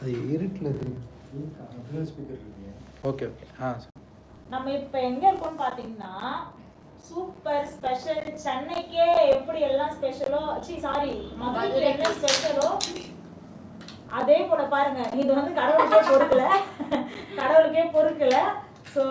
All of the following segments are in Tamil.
அது இருட்டில் ஓகே ஓகே. ஆ நம்ம இப்ப எங்க இருக்கோம்னு பாத்தீங்கன்னா சூப்பர் ஸ்பெஷல் சென்னைக்கே எப்படி எல்லாம் ஸ்பெஷலோ சி சாரி மதுரைக்கு என்ன ஸ்பெஷலோ அதே போல பாருங்க. இது வந்து கடவுளுக்கே பொறுக்கல. கடவுளுக்கே பொறுக்கல. ஸோ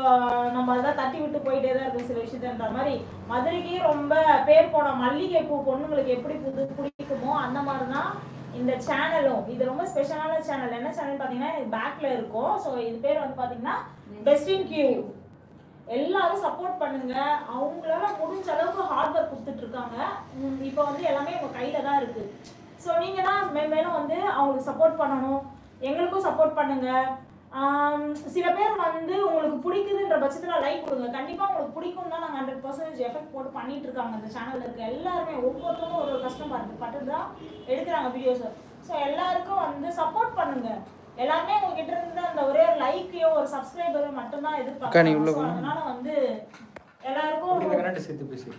நம்ம அதான் தட்டி விட்டு போயிட்டே தான் இருக்கு சில விஷயத்தன்ற மாதிரி. மதுரைக்கே ரொம்ப பேர் போன மல்லிகை பூ பொண்ணுங்களுக்கு எப்படி புது பிடிக்குமோ அந்த மாதிரி தான் இந்த சேனலும் இது ரொம்ப ஸ்பெஷலான சேனல் என்ன சேனல் பார்த்தீங்கன்னா எனக்கு பேக்ல இருக்கும். ஸோ இது பேர் வந்து பார்த்தீங்கன்னா பெஸ்ட் இன் கியூ எல்லாரும் சப்போர்ட் பண்ணுங்க. அவங்களால முடிஞ்ச அளவுக்கு ஹார்ட் ஒர்க் கொடுத்துட்டு இருக்காங்க. இப்போ வந்து எல்லாமே உங்க கையில தான் இருக்கு. ஸோ நீங்க தான் மேலும் வந்து அவங்களுக்கு சப்போர்ட் பண்ணணும். எங்களுக்கும் சப்போர்ட் பண்ணுங்க. சில பேர் வந்து உங்களுக்கு பிடிக்குதுன்ற பட்சத்தில் லைக் கொடுங்க. கண்டிப்பாக உங்களுக்கு பிடிக்கும் தான் நாங்கள் ஹண்ட்ரட் பர்சன்டேஜ் எஃபெக்ட் போட்டு பண்ணிட்டு இருக்காங்க அந்த சேனலில் இருக்க எல்லாருமே ஒவ்வொருத்தரும் ஒரு ஒரு கஷ்டம் பட்டு பட்டு தான் எடுக்கிறாங்க வீடியோஸ் ஸோ எல்லாருக்கும் வந்து சப்போர்ட் பண்ணுங்க. எல்லாருமே உங்ககிட்ட இருந்து அந்த ஒரே ஒரு லைக்கையோ ஒரு சப்ஸ்கிரைபரோ மட்டும்தான் போங்க. அதனால வந்து எல்லாருக்கும் சேர்த்து பேசி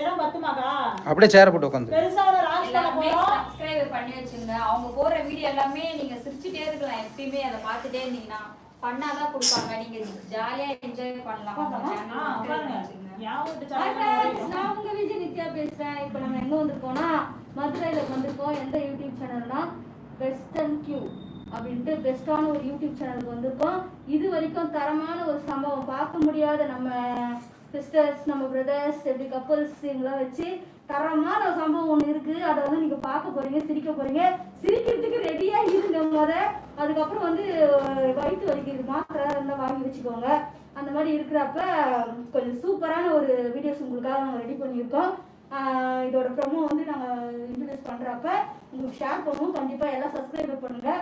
இடம் பத்துமாக்கா அப்படியே சேரை போட்டு உட்காந்து பெருசா ஒரு லான்ச் பண்ண போறோம். சப்ஸ்கிரைப் பண்ணி வச்சுங்க அவங்க போடுற வீடியோ எல்லாமே நீங்க சிரிச்சுட்டே இருக்கலாம். எப்பயுமே அதை பார்த்துட்டே இருந்தீங்கன்னா பண்ணாதான் கொடுப்பாங்க. நீங்க ஜாலியா என்ஜாய் பண்ணலாம். நான் உங்க விஜய் நித்யா பேசுறேன். இப்போ நம்ம எங்க வந்திருக்கோம்னா மதுரையில வந்திருக்கோம் எந்த யூடியூப் சேனல்னா வெஸ்டர்ன் கியூ அப்படின்ட்டு பெஸ்டான ஒரு யூடியூப் சேனலுக்கு வந்திருக்கோம். இது வரைக்கும் தரமான ஒரு சம்பவம் பார்க்க முடியாத நம்ம சிஸ்டர்ஸ் நம்ம பிரதர்ஸ் எப்படி கப்பல்ஸ் இவங்களாம் வச்சு தரமான ஒரு சம்பவம் ஒன்று இருக்கு. அதை வந்து நீங்க பார்க்க போறீங்க சிரிக்க போறீங்க. சிரிக்கிறதுக்கு ரெடியா இருங்க முத. அதுக்கப்புறம் வந்து வயிற்று வலிக்கிறது மாத்திரை இருந்தால் வாங்கி வச்சுக்கோங்க. அந்த மாதிரி இருக்கிறப்ப கொஞ்சம் சூப்பரான ஒரு வீடியோஸ் உங்களுக்காக நாங்கள் ரெடி பண்ணியிருக்கோம். இதோட ப்ரொமோ வந்து நாங்கள் இன்ட்ரடியூஸ் பண்ணுறப்ப உங்களுக்கு ஷேர் பண்ணுவோம். கண்டிப்பாக எல்லாம் சப்ஸ்கிரைபர் பண்ணுங்க.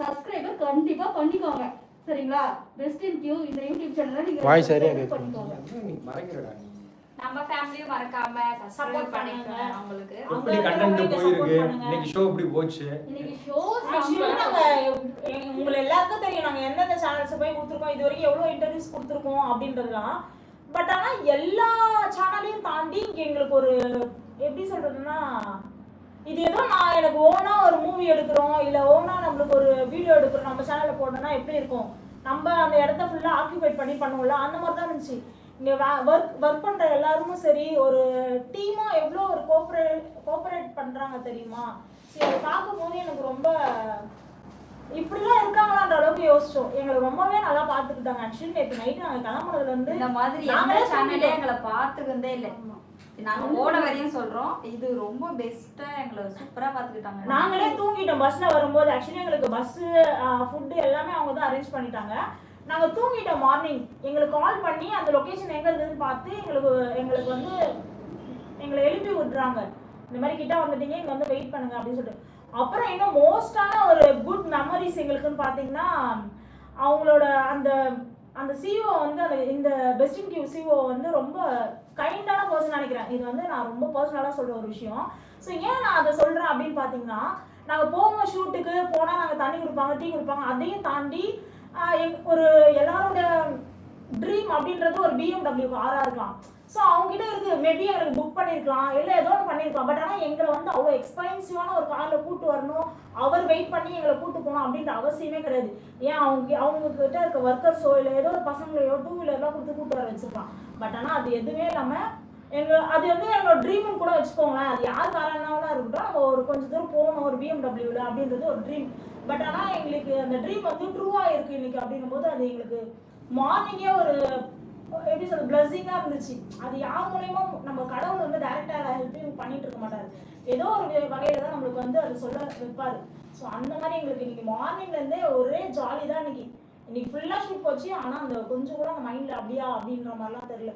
சப்ஸ்கிரைபர் கண்டிப்பாக பண்ணிக்கோங்க. சரிங்களா? பெஸ்ட் இன் கியூ இந்த யூடியூப் சேனலில் நீங்கள் வாய் சரியா நீ மறைக்கிறடா நம்ம ஃபேமிலியும் மறக்காம சப்போர்ட் பண்ணுங்க. பண்ணிக்கோங்க அவங்களுக்கு. எப்படி கண்டென்ட் நீங்க போயிருக்கு. இன்னைக்கு ஷோ எப்படி போச்சு? இன்னைக்கு ஷோ நாங்க உங்களை எல்லாருக்கும் தெரியும். நாங்க எந்தெந்த சேனல்ஸ் போய் கொடுத்துருக்கோம்? இது வரைக்கும் எவ்வளவு இன்டர்வியூஸ் கொடுத்துருக்கோம் அப்படின்றதுலாம் பட் ஆனா எல்லா சேனலையும் தாண்டி இங்க எங்களுக்கு ஒரு எப்படி சொல்றதுன்னா இது ஏதோ நான் எனக்கு ஓனா ஒரு மூவி எடுக்கிறோம் இல்ல ஓனா நம்மளுக்கு ஒரு வீடியோ எடுக்கிறோம் நம்ம சேனல்ல போடணும்னா எப்படி இருக்கும்? நம்ம அந்த இடத்த ஃபுல்லா ஆக்கியூபைட் பண்ணி பண்ணுவோம்ல அந்த மாதிரி தான் இருந்துச்சு. இங்க ஒர்க் ஒர்க் பண்ற எல்லாருமே சரி ஒரு டீமா எவ்வளோ ஒரு கோஆபரேட் கோஆபரேட் பண்றாங்க தெரியுமா? சரி அதை பார்க்கும்போது எனக்கு ரொம்ப இப்படிலாம் இருக்காங்களான்ற அளவுக்கு யோசிச்சோம். எங்களை ரொம்பவே நல்லா பார்த்துக்கிட்டாங்க. ஆக்சுவலி நேற்று நைட்டு நாங்கள் கிளம்புனதுல இருந்து இந்த மாதிரி நாங்களே சேனலே. எங்களை பார்த்துக்கிறதே இல்லை. நாங்க போன வரையும் சொல்றோம். இது ரொம்ப பெஸ்டா எங்களை சூப்பரா பாத்துக்கிட்டாங்க. நாங்களே தூங்கிட்டோம். பஸ்ல வரும்போது ஆக்சுவலி எங்களுக்கு பஸ் ஃபுட்டு எல்லாமே அவங்க தான் அரேஞ்ச் பண்ணிட்டாங்க. நாங்க தூங்கிட்டோம் மார்னிங் எங்களுக்கு கால் பண்ணி அந்த லொகேஷன் எங்க இருக்குதுன்னு பார்த்து எங்களுக்கு எங்களுக்கு வந்து எங்களை எழுப்பி விடுறாங்க இந்த மாதிரி கிட்ட வந்துட்டீங்க இங்க வந்து வெயிட் பண்ணுங்க அப்படின்னு சொல்லிட்டு. அப்புறம் இன்னும் மோஸ்டான ஒரு குட் மெமரிஸ் எங்களுக்குன்னு பார்த்தீங்கன்னா அவங்களோட அந்த அந்த சிஓ வந்து அந்த இந்த பெஸ்ட் கியூ சிஓ வந்து ரொம்ப கைண்டான பர்சன் நினைக்கிறேன். இது வந்து நான் ரொம்ப பர்சனலாக சொல்ற ஒரு விஷயம். ஸோ ஏன் நான் அதை சொல்றேன் அப்படின்னு பார்த்தீங்கன்னா நாங்கள் போவோம் ஷூட்டுக்கு போனால் நாங்கள் தண்ணி கொடுப்பாங்க டீ கொடுப்பாங்க அதையும் தாண்டி ஒரு எல்லாரோட ட்ரீம் அப்படின்றது ஒரு பிஎம்டபிள்யூ காராக இருக்கலாம். ஸோ அவங்ககிட்ட இருக்கு மேபி எங்களுக்கு புக் பண்ணியிருக்கலாம் இல்லை ஏதோ ஒன்று பண்ணியிருக்கலாம் பட் ஆனால் எங்களை வந்து அவ்வளோ எக்ஸ்பென்சிவான ஒரு காரில் கூட்டு வரணும் அவர் வெயிட் பண்ணி எங்களை கூட்டு போகணும் அப்படின்ற அவசியமே கிடையாது. ஏன் அவங்க அவங்க கிட்ட இருக்க ஒர்க்கர்ஸோ இல்லை ஏதோ ஒரு பசங்களையோ டூ வீலர்லாம் கொடுத்து கூட்டு வர வச்சிருக்கலாம் பட் ஆனால் அது எதுவுமே இல்லாமல் எங்களை அது வந்து எங்களோட ட்ரீமும் கூட வச்சுக்கோங்களேன். அது யார் காரணம்லாம் இருக்கட்டும் நம்ம ஒரு கொஞ்சம் தூரம் போகணும் ஒரு பிஎம்டபிள்யூல அப்படின்றது ஒரு ட்ரீம் பட் ஆனால் எங்களுக்கு அந்த ட்ரீம் வந்து ட்ரூவாக இருக்குது இன்னைக்கு அப்படின்னும் போது அது எங்களுக்கு மார்னிங்கே ஒரு எப்படி சொல்ற பிளஸிங்காக இருந்துச்சு. அது யார் மூலியமா நம்ம கடவுள் வந்து டேரக்டாக ஹெல்ப்பையும் பண்ணிட்டு இருக்க மாட்டாரு. ஏதோ ஒரு வகையில தான் நம்மளுக்கு வந்து அது சொல்ல வைப்பாரு. ஸோ அந்த மாதிரி எங்களுக்கு இன்னைக்கு மார்னிங்ல இருந்தே ஒரே ஜாலி தான் இன்னைக்கு. இன்னைக்கு ஃபுல்லாக ஷூட் போச்சு. ஆனால் அந்த கொஞ்சம் கூட அந்த மைண்டில் அப்படியா அப்படின்ற மாதிரிலாம் தெரியல.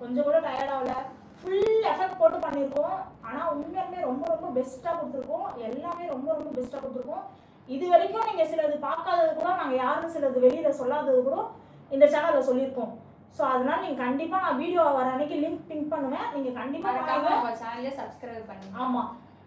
கொஞ்சம் கூட டயர்ட் ஆகல. ஃபுல் எஃபெக்ட் போட்டு பண்ணியிருக்கோம் ஆனால் உண்மையுமே ரொம்ப ரொம்ப பெஸ்ட்டாக கொடுத்துருக்கோம். எல்லாமே ரொம்ப ரொம்ப பெஸ்ட்டாக கொடுத்துருக்கோம். இது வரைக்கும் நீங்கள் சிலது பார்க்காதது கூட நாங்கள் யாரும் சிலது வெளியில் சொல்லாதது கூட இந்த சேனலில் சொல்லியிருக்கோம். ஸோ அதனால நீங்கள் கண்டிப்பாக நான் வீடியோ வர அன்னைக்கு லிங்க் பிங்க் பண்ணுவேன். நீங்கள் கண்டிப்பாக சேனலே சப்ஸ்கிரைப் பண்ணுங்க. ஆமா.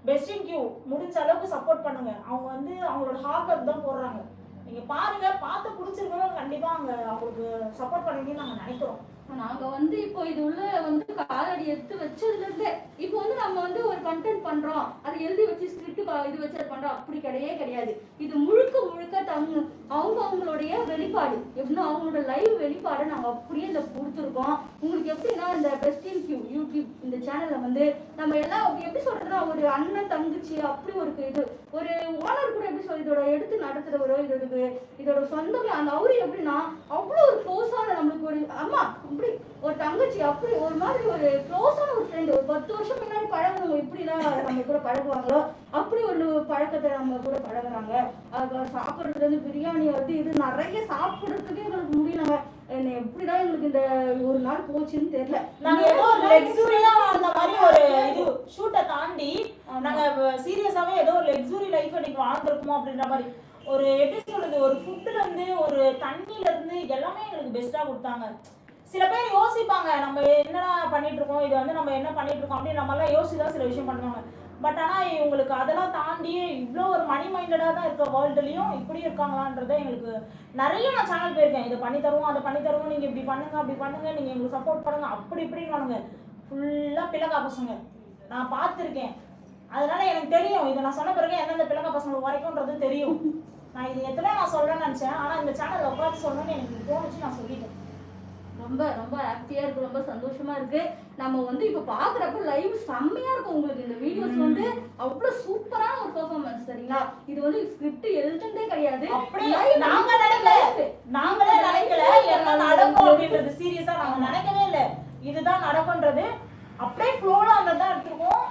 பெஸ்ட் இன் கியூ முடிஞ்ச அளவுக்கு சப்போர்ட் பண்ணுங்க. அவங்க வந்து அவங்களோட ஹார்ட் ஒர்க் தான் போடுறாங்க. நீங்க பாருங்க பார்த்து பிடிச்சிருக்கணும் கண்டிப்பா அங்க அவங்களுக்கு சப்போர்ட் பண்ணுவீங்கன்னு நாங்க நினைக்கிறோம். நாங்க வந்து இப்போ இது உள்ள வந்து காலடி எடுத்து வச்சதுல இருந்தே இப்போ வந்து நம்ம பண்றோம். அதை எழுதி வச்சு ஸ்கிரிப்ட் இது வச்சு அது பண்றோம். அப்படி கிடையவே கிடையாது. இது முழுக்க முழுக்க தங்க அவங்க அவங்களுடைய வெளிப்பாடு. எப்படின்னா அவங்களோட லைவ் வெளிப்பாடை நாங்க அப்படியே இந்த கொடுத்துருக்கோம். உங்களுக்கு எப்படின்னா இந்த பெஸ்டின் கியூ யூடியூப் இந்த சேனல்ல வந்து நம்ம எல்லாம் எப்படி சொல்றதுன்னா ஒரு அண்ணன் தங்கச்சி அப்படி ஒரு இது. ஒரு ஓனர் கூட எப்படி சொல்லி இதோட எடுத்து நடத்துறவரோ இதோட இதோட சொந்தமே அந்த அவரு எப்படின்னா அவ்வளோ ஒரு க்ளோஸான நம்மளுக்கு ஒரு அம்மா அப்படி ஒரு தங்கச்சி அப்படி ஒரு மாதிரி ஒரு க்ளோஸான ஒரு ஃப்ரெண்ட் ஒரு பத்து வருஷம் முன்னாடி பழகுறவங்க எப்படிலாம் நம்ம கூட பழகுவாங்களோ அப்படி ஒரு பழக்கத்தை நம்ம கூட பழகுறாங்க. அது சாப்பிட்றதுலேருந்து பிரியாணி வந்து இது நிறைய சாப்பிட்றதுக்கே எங்களுக்கு முடியலங்க. என்ன எப்படிதான் எங்களுக்கு இந்த ஒரு நாள் போச்சுன்னு தெரியல. நாங்க ஏதோ ஒரு லக்ஸுரியா அந்த மாதிரி ஒரு இது ஷூட்டை தாண்டி நாங்க சீரியஸாவே ஏதோ ஒரு லக்ஸுரி லைஃப் இன்னைக்கு வாழ்ந்துருக்கோமோ அப்படின்ற மாதிரி. ஒரு எப்படி சொல்றது ஒரு ஃபுட்ல இருந்து ஒரு தண்ணில இருந்து எல்லாமே எங்களுக்கு பெஸ்டா கொடுத்தாங்க. சில பேர் யோசிப்பாங்க நம்ம என்னடா பண்ணிட்டு இருக்கோம் இது வந்து நம்ம என்ன பண்ணிட்டு இருக்கோம் அப்படின்னு நம்ம எல்லாம் யோசிச்சு தான் சில விஷயம் பண்ணுவாங்க. பட் ஆனால் இவங்களுக்கு அதெல்லாம் தாண்டி இவ்வளோ ஒரு மணி மைண்டடாக தான் இருக்க வேர்ல்டுலேயும் இப்படி இருக்காங்களான்றதை எங்களுக்கு நிறைய நான் சேனல் போயிருக்கேன். இதை பண்ணி தருவோம் அதை பண்ணி தருவோம். நீங்கள் இப்படி பண்ணுங்க அப்படி பண்ணுங்க. நீங்கள் எங்களுக்கு சப்போர்ட் பண்ணுங்க. அப்படி இப்படின்னு வாங்க ஃபுல்லாக பிளக்கா பசங்க. நான் பார்த்துருக்கேன். அதனால எனக்கு தெரியும். இதை நான் சொன்ன பிறகு எந்தெந்த பிளக்கா பசங்களுக்கு வரைக்கும்ன்றது தெரியும். நான் இது எத்தனை நான் சொல்கிறேன்னு நினச்சேன். ஆனால் இந்த சேனல் உட்காந்து சொல்லணும்னு எனக்கு தோணுச்சு நான் சொல்லிட்டேன். ரொம்ப ரொம்ப ஹாப்பியா இருக்கு ரொம்ப சந்தோஷமா இருக்கு. நம்ம வந்து இப்ப பாக்குறப்ப லைவ் செம்மையா இருக்கும் உங்களுக்கு. இந்த வீடியோஸ் வந்து அவ்வளவு சூப்பரான ஒரு பெர்ஃபார்மன்ஸ் சரிங்களா? இது வந்து ஸ்கிரிப்ட் எழுதுனதே கிடையாது. அப்படி Live நாங்க வந்து நினைக்கல. நாங்களே நினைக்கல. என்ன நடக்கும் அப்படின்றது சீரியஸா நாங்க நினைக்கவே இல்லை. இதுதான் நடக்கும்ன்றது. அப்படியே ஃப்ளோல அந்த தான் எடுத்திருக்கோம்.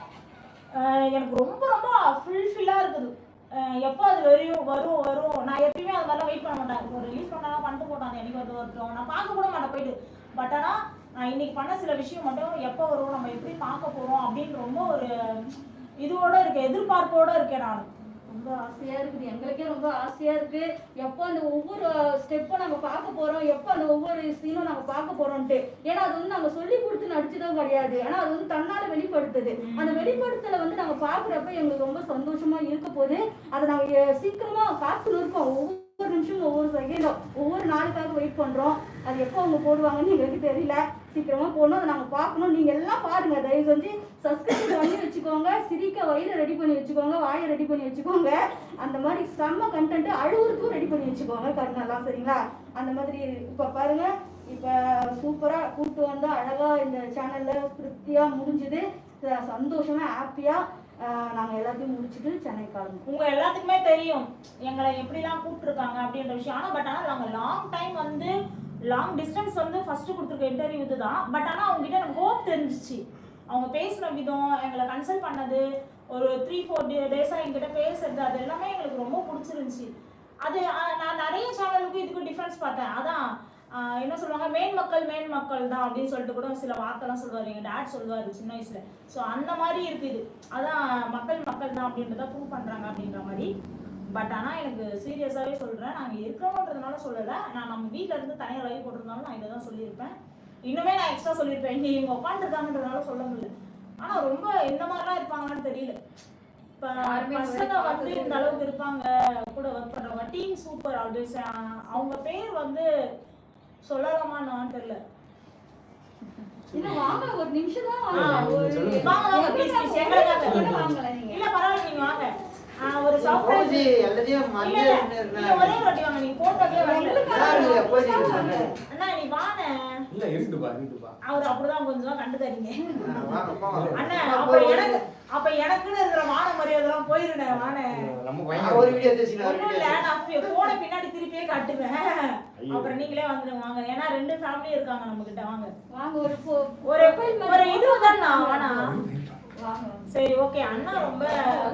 எனக்கு ரொம்ப ரொம்ப அஹ் எப்போ அது வரையும் வரும் வரும்? நான் எப்பயுமே அது மாதிரிலாம் வெயிட் பண்ண மாட்டேன். ஒரு ரிலீஸ் பண்ணா பண்ணிட்டு போட்டாங்க எனக்கு வந்து வரட்டும் நான் பார்க்க கூட மாட்டேன் போயிட்டு. பட் ஆனால் நான் இன்னைக்கு பண்ண சில விஷயம் மட்டும் எப்போ வரும் நம்ம எப்படி பார்க்க போகிறோம் அப்படின்னு ரொம்ப ஒரு இதுவோட இருக்கேன் எதிர்பார்ப்போட இருக்கேன் நான். ரொம்ப ஆசையா இருக்குது. எங்களுக்கே ரொம்ப ஆசையா இருக்கு. எப்போ அந்த ஒவ்வொரு ஸ்டெப்பும் நம்ம பார்க்க போறோம். எப்போ அந்த ஒவ்வொரு சீனும் நம்ம பார்க்க போறோம்ட்டு ஏன்னா அது வந்து நாங்கள் சொல்லி கொடுத்து நடிச்சதும் கிடையாது. ஆனா அது வந்து தன்னால வெளிப்படுத்துது. அந்த வெளிப்படுத்தல வந்து நாங்கள் பாக்குறப்ப எங்களுக்கு ரொம்ப சந்தோஷமா இருக்க போது அதை நாங்க சீக்கிரமாக சீக்கிரமா காத்துன்னு ஒவ்வொரு நிமிஷமும் ஒவ்வொரு செகண்டும் ஒவ்வொரு நாளுக்காக வெயிட் பண்றோம். அது எப்போ அவங்க போடுவாங்கன்னு எங்களுக்கு தெரியல. சீக்கிரமாக போகணும் அதை நாங்கள் பார்க்கணும். நீங்கள் எல்லாம் பாருங்க தயவு செஞ்சு சப்ஸ்கிரைப் பண்ணி வச்சுக்கோங்க சிரிக்க வயிறை ரெடி பண்ணி வச்சுக்கோங்க வாயை ரெடி பண்ணி வச்சுக்கோங்க. அந்த மாதிரி செம்ம கண்டென்ட் அழுவுறதுக்கும் ரெடி பண்ணி வச்சுக்கோங்க கண்ணெல்லாம் சரிங்களா? அந்த மாதிரி இப்போ பாருங்க இப்போ சூப்பராக கூப்பிட்டு வந்து அழகாக இந்த சேனலில் திருப்தியாக முடிஞ்சுது. சந்தோஷமாக சந்தோஷமா நாங்கள் எல்லாத்தையும் முடிச்சுட்டு சென்னை கிளம்புவோம் உங்கள் எல்லாத்துக்குமே தெரியும் எங்களை எப்படிலாம் கூப்பிட்டுருக்காங்க அப்படின்ற விஷயம். ஆனால் பட் ஆனால் நாங்கள் லாங் டைம் வந்து லாங் டிஸ்டன்ஸ் வந்து ஃபர்ஸ்ட் கொடுத்துருக்க இன்டர்வியூ இதுதான். பட் ஆனால் அவங்ககிட்ட எனக்கு ஹோப் தெரிஞ்சிச்சு. அவங்க பேசின விதம் எங்களை கன்சல்ட் பண்ணது ஒரு த்ரீ ஃபோர் டேஸாக எங்கிட்ட பேசுறது அது எல்லாமே எங்களுக்கு ரொம்ப பிடிச்சிருந்துச்சு. அது நான் நிறைய சேனலுக்கும் இதுக்கு டிஃப்ரென்ஸ் பார்த்தேன். அதான் என்ன சொல்லுவாங்க? மேன் மக்கள் மேன் மக்கள் தான் அப்படின்னு சொல்லிட்டு கூட சில வார்த்தைலாம் சொல்லுவார். எங்கள் டேட் சொல்லுவார் சின்ன வயசில். ஸோ அந்த மாதிரி இருக்குது அதான் மக்கள் மக்கள் தான் அப்படின்றத ப்ரூவ் பண்ணுறாங்க அப்படின்ற மாதிரி. பட் ஆனால் எனக்கு சீரியஸாகவே சொல்கிறேன் நாங்கள் இருக்கிறோன்றதுனால சொல்லலை. நான் நம்ம வீட்டில் இருந்து தனியாக லைவ் போட்டிருந்தாலும் நான் இதை தான் சொல்லியிருப்பேன். இன்னுமே நான் எக்ஸ்ட்ரா சொல்லியிருப்பேன். இங்கே இவங்க உட்காந்துருக்காங்கன்றதுனால சொல்ல முடியல. ஆனால் ரொம்ப எந்த மாதிரிலாம் இருப்பாங்கன்னு தெரியல. இப்போ பசங்க வந்து இந்த அளவுக்கு இருப்பாங்க. கூட ஒர்க் பண்ணுறவங்க டீம் சூப்பர் ஆல்வேஸ் அவங்க பேர் வந்து சொல்லலாமான்னு தெரியல. இன்னும் வாங்க. ஒரு நிமிஷம் தான். வாங்க. வாங்க, இல்ல பரவாயில்ல. நீங்க வாங்க. ஒரு எல்லாத்தையும் நீங்க ஒரே வாட்டி வாங்க நீங்க வரல. அண்ணா நீ வாங்க. இல்ல அவர் அப்படிதான் கொஞ்சம் வாங்க போங்க அண்ணா அப்ப எனக்கு அப்ப எனக்குன்னு இருக்கிற மான மரியாதைலாம் போயிருண்ணே வானே. நம்ம ஒரு வீடியோ இல்ல நான் போன பின்னாடி திருப்பியே காட்டுவேன். அப்புறம் நீங்களே வந்துருங்க வாங்க. ஏன்னா ரெண்டு ஃபேமிலி இருக்காங்க நம்ம கிட்ட வாங்க. வாங்க ஒரு ஒரு இது தான் வானா சரி ஓகே அண்ணா ரொம்ப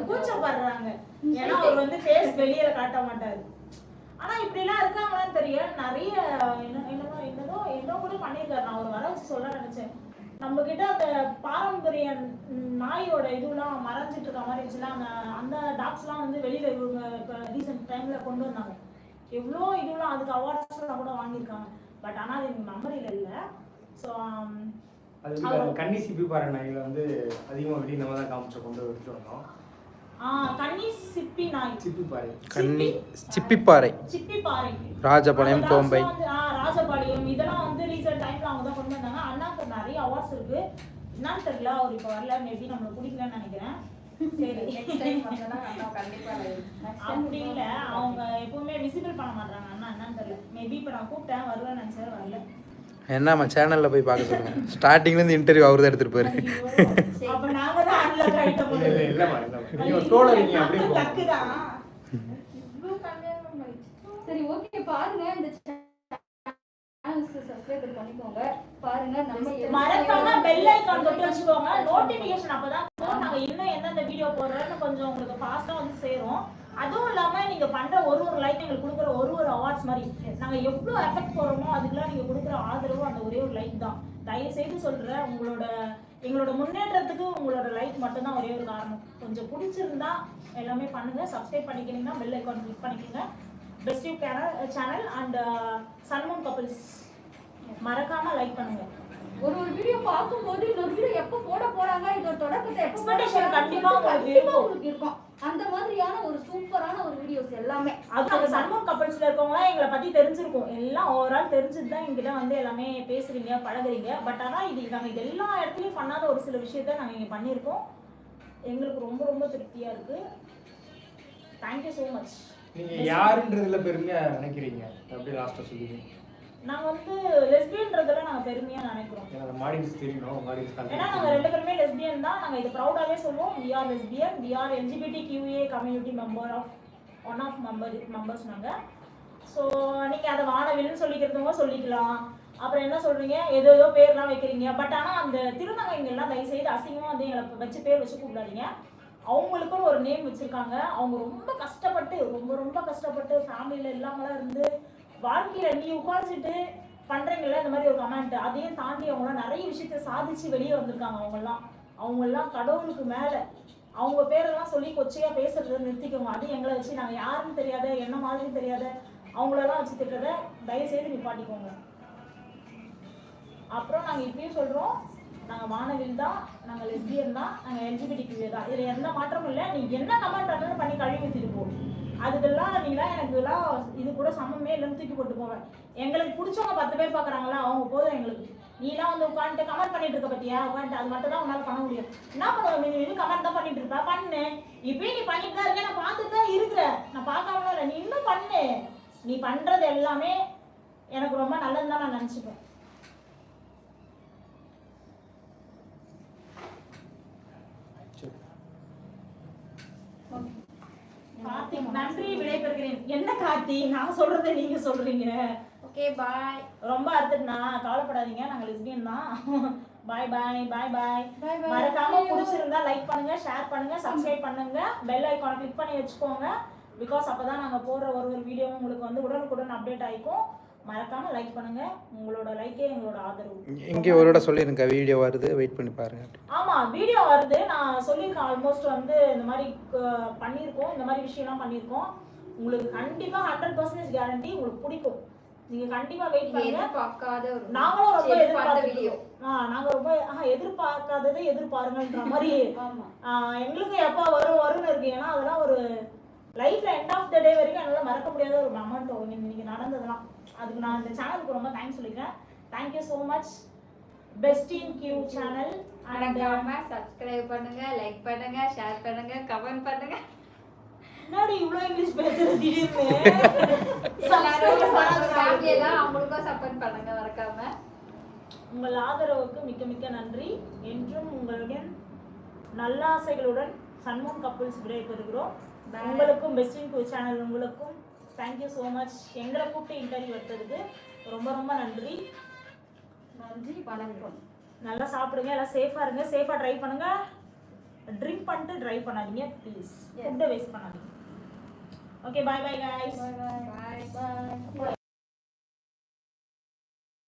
கூச்சப்படுறாங்க. ஏன்னா அவர் வந்து ஃபேஸ் வெளியில காட்ட மாட்டாரு. ஆனா இப்படி எல்லாம் இருக்காங்களான்னு தெரியல. நிறைய என்ன என்னமோ என்னதோ என்ன கூட பண்ணியிருக்காரு. நான் ஒரு வர வச்சு சொல்ல நினைச்சேன். நம்ம கிட்ட அந்த பாரம்பரிய நாயோட இதுலாம் மறைஞ்சிட்டு இருக்க மாதிரி இருந்துச்சுல அந்த அந்த டாக்ஸ்லாம் வந்து வெளியில இவங்க இப்போ ரீசெண்ட் டைம்ல கொண்டு வந்தாங்க. எவ்வளோ இதுலாம் அதுக்கு அவார்ட்ஸ்லாம் கூட வாங்கியிருக்காங்க. பட் ஆனால் அது எனக்கு மெமரியில் இல்லை. ஸோ அது வந்து கன்னி சிப்பி பாறை நாய்களை வந்து அதிகமாக வெளியே நம்ம தான் காமிச்சு கொண்டு எடுத்துட்டு வந்தோம். ஆ கன்னி சிப்பி நாய். சிப்பி பாரு கன்னி சிப்பிப்பாறை சிப்பி பாறை. ராஜபாளையம் கோம்பை. ராஜபாளையம் இதெல்லாம் வந்து ரீசெண்ட் டைம்ல அவங்க தான் கொண்டு வந்தாங்க. அண்ணாக்கு நிறைய அவார்ட்ஸ் இருக்கு. என்னன்னு தெரியல அவர் இப்போ வரல. மேபி நம்மள பிடிக்கலன்னு நினைக்கிறேன். சரி. நெக்ஸ்ட் டைம் வந்தா அண்ணா கண்டிப்பா அப்படி இல்ல. அவங்க எப்பவுமே விசிபிள் பண்ண மாட்டாங்க அண்ணா என்னன்னு தெரியல. மேபி இப்போ நான் கூப்பிட்டேன். வருவேன் நினைச்சேன் வரல. என்னம்மா சேனல்ல போய் பார்க்க சொல்லுங்க. ஸ்டார்டிங்ல இருந்து இன்டர்வியூ அவர் தான் எடுத்திருப்பாரு அப்ப நாங்க தான் அன்லக் ஆயிட்டோம். இல்ல இல்ல இல்லம்மா இல்லம்மா. நீங்க ஸ்டோல இருக்கீங்க அப்படியே போங்க. லக்குதான் சரி ஓகே பாருங்க. இந்த சப்ஸ்கிரைப் பண்ணிக்கோங்க. பாருங்க நம்ம எந்த- மறக்காம பெல் ஐகான் தொட்டு வச்சுக்கோங்க. நோட்டிபிகேஷன் அப்பதான் வரும். நாங்க இன்னும் எந்தெந்த வீடியோ போடுறோம்னு கொஞ்சம் உங்களுக்கு ஃபாஸ்டா வந்து சேரும். அதுவும் இல்லாமல் நீங்கள் பண்ணுற ஒரு ஒரு லைக் எங்களுக்கு கொடுக்குற ஒரு ஒரு அவார்ட்ஸ் மாதிரி. நாங்கள் எவ்வளோ எஃபெக்ட் போகிறோமோ அதுக்கெல்லாம் நீங்கள் கொடுக்குற ஆதரவு அந்த ஒரே ஒரு லைக் தான். தயவு செய்து உங்களோட எங்களோட முன்னேற்றத்துக்கு உங்களோட லைக் மட்டும்தான் ஒரே ஒரு காரணம். கொஞ்சம் பிடிச்சிருந்தா எல்லாமே பண்ணுங்க சப்ஸ்கிரைப் பண்ணிக்கிறீங்கன்னா பெல் ஐக்கான் கிளிக் பண்ணிக்கோங்க. பெஸ்ட் யூ சேனல் அண்ட் சன்மன் கப்பிள்ஸ் மறக்காமல் லைக் பண்ணுங்கள் ஒரு ஒரு வீடியோ பார்க்கும்போது இன்னொரு வீடியோ எப்ப போட போறாங்க இதோட தொடக்கத்தை எப்ப கண்டிப்பா உங்களுக்கு இருக்கும். அந்த மாதிரியான ஒரு சூப்பரான ஒரு வீடியோஸ் எல்லாமே. அது அந்த சன்மம் கப்பல்ஸ்ல இருக்கவங்க எங்களை பத்தி தெரிஞ்சிருக்கும். எல்லாம் ஓவரால் தெரிஞ்சுட்டு தான் எங்கிட்ட வந்து எல்லாமே பேசுறீங்க பழகுறீங்க. பட் ஆனா இது நாங்க இது எல்லா இடத்துலயும் பண்ணாத ஒரு சில விஷயத்த நாங்க இங்க பண்ணியிருக்கோம். எங்களுக்கு ரொம்ப ரொம்ப திருப்தியா இருக்கு. தேங்க்யூ ஸோ மச் நீங்க யாருன்றதுல பெருமையா நினைக்கிறீங்க? அப்படியே லாஸ்டா சொல்லுவீங்க நாங்க வந்து லெஸ்பியன்றதுல நாங்க பெருமையா நினைக்கிறோம். ஏன்னா நம்ம ஆடியன்ஸ் தெரியணும் உங்க ஆடியன்ஸ் ஏன்னா நாங்க ரெண்டு பேருமே லெஸ்பியன் தான். நாங்க இது ப்ரௌடாவே சொல்லுவோம். We are lesbian we are LGBT QA community member of one of member members நாங்க. ஸோ நீங்க அதை வானவில்னு சொல்லிக்கிறதுங்க சொல்லிக்கலாம். அப்புறம் என்ன சொல்றீங்க? ஏதோ ஏதோ பேர்லாம் வைக்கிறீங்க. பட் ஆனா அந்த திருநங்கைங்கெல்லாம் தயவு செய்து அசிங்கமா வந்து எங்களை வச்சு பேர் வச்சு கூப்பிடாதீங்க. அவங்களுக்குன்னு ஒரு நேம் வச்சிருக்காங்க. அவங்க ரொம்ப கஷ்டப்பட்டு ரொம்ப ரொம்ப கஷ்டப்பட்டு ஃபேமிலியில இல்லாமலாம் இருந்து வாழ்க்கையில நீ உட்காந்துட்டு பண்றீங்கல்ல இந்த மாதிரி ஒரு கமெண்ட் அதையும் தாண்டி அவங்களாம் நிறைய விஷயத்த சாதிச்சு வெளியே வந்திருக்காங்க அவங்கெல்லாம். அவங்கெல்லாம் கடவுளுக்கு மேல. அவங்க பேரெல்லாம் சொல்லி கொச்சையா பேசுறத நிறுத்திக்கோங்க. அது எங்களை வச்சு நாங்க யாருன்னு தெரியாத என்ன மாதிரி தெரியாத அவங்களெல்லாம் வச்சு திட்டுறத தயவு செய்து நிப்பாட்டிக்கோங்க. அப்புறம் நாங்க இப்பயும் சொல்றோம் நாங்க வானவில் தான் நாங்க லெஸ்பியன் தான் நாங்க எல்ஜிபிடி தான். இதுல எந்த மாற்றமும் இல்லை. நீ என்ன கமெண்ட் பண்ணாலும் பண்ணி கழுவி திருப்போம் அதுக்கெல்லாம் நீலாம் எனக்குலாம் இது கூட சமமே இல்லைன்னு தூக்கி போட்டு போவேன் எங்களுக்கு பிடிச்சவங்க பத்து பேர் பார்க்குறாங்களா அவங்க போதும் எங்களுக்கு. நீலாம் வந்து உட்காந்துட்டு கமெண்ட் பண்ணிட்டு இருக்க பத்தியா? உட்காந்துட்டு அது மட்டும் தான் உன்னால பண்ண முடியும். என்ன பண்ணுவோம் நீ இது கமெண்ட் தான் பண்ணிட்டு இருப்பா. பண்ணு. இப்பயும் நீ பண்ணிட்டு தான் இருக்க நான் பார்த்துட்டு தான் இருக்கிற. நான் பார்க்காமலாம் இல்லை. நீ இன்னும் பண்ணு. நீ பண்றது எல்லாமே எனக்கு ரொம்ப நல்லதுன்னு தான் நான் நினச்சிப்பேன். நன்றி விடைபெறுகிறேன். என்ன கார்த்தி? நான் சொல்றதை நீங்க சொல்றீங்க. Okay bye. ரொம்ப அறுத்துட்டுனா கவலைப்படாதீங்க. நாங்க லெஸ்பியன் தான். பாய் பாய் பாய் பாய். மறக்காம பிடிச்சிருந்தா லைக் பண்ணுங்க ஷேர் பண்ணுங்க சப்ஸ்கிரைப் பண்ணுங்க. பெல் ஐகானை கிளிக் பண்ணி வச்சுக்கோங்க. பிகாஸ் அப்பதான் நாங்க போடுற ஒரு ஒரு வீடியோ உங்களுக்கு வந்து உடனுக்குடன் அப்டேட் ஆயிக்கும். மறக்காம லைக் பண்ணுங்க. உங்களோட லைக்கே எங்களோட ஆதரவு. இங்கே ஒரு விட சொல்லிருங்க வீடியோ வருது வெயிட் பண்ணி பாருங்க. ஆமா வீடியோ வருது. நான் சொல்லியிருக்கேன் ஆல்மோஸ்ட் வந்து இந்த மாதிரி பண்ணியிருக்கோம் இந்த மாதிரி விஷயம்லாம் பண்ணியிருக்கோம் உங்களுக்கு கண்டிப்பா ஹண்ட்ரட் பர்சன்டேஜ் கேரண்டி உங்களுக்கு பிடிக்கும். நீங்க கண்டிப்பா வெயிட் பண்ணுங்க. எதிர்பார்க்காத ஒரு நாங்களும் ரொம்ப எதிர்பார்த்த வீடியோ ஆ நாங்க ரொம்ப ஆஹா, எதிர்பார்க்காததை எதிர்பாருங்கன்ற மாதிரி. ஆமா. ஆ, எங்களுக்கு எப்போ வரும் வரும்னு இருக்கு. ஏன்னா அதெல்லாம் ஒரு லைஃப்ல எண்ட் ஆஃப் த டே வரைக்கும் என்னால மறக்க முடியாத ஒரு மொமெண்ட் இன்னைக்கு நடந்ததெல்லாம். அதுக்கு நான் இந்த சேனலுக்கு ரொம்ப தேங்க்ஸ் சொல்லிக்கிறேன். Thank you so much best in Q channel மறக்காம சப்ஸ்கிரைப் பண்ணுங்க லைக் பண்ணுங்க ஷேர் பண்ணுங்க கமெண்ட் பண்ணுங்க. முன்னாடி இவ்வளோ இங்கிலீஷ் பேசுறது திடீர்னு? எல்லாரும் ஃபேமிலி எல்லாம் அவங்களுக்கும் சப்போர்ட் பண்ணுங்க மறக்காம. உங்கள் ஆதரவுக்கு மிக்க மிக்க நன்றி. என்றும் உங்களுடன் நல்லாசைகளுடன் சண்முகம் கப்புள்ஸ் விடைபெறுகிறோம். உங்களுக்கும் பெஸ்ட் இன் சேனல் உங்களுக்கும் தேங்க்யூ ஸோ மச் எங்களை கூப்பிட்டு இன்டர்வியூ எடுத்ததுக்கு ரொம்ப ரொம்ப நன்றி. நன்றி வணக்கம். நல்லா சாப்பிடுங்க எல்லாம் சேஃபாக இருங்க. சேஃபாக ட்ரை பண்ணுங்க. ட்ரிங்க் பண்ணிட்டு ட்ரை பண்ணாதீங்க ப்ளீஸ் ஃபுட்டை வேஸ்ட் பண்ணாதீங்க. ஓகே பாய் பாய் பாய் பாய் பாய்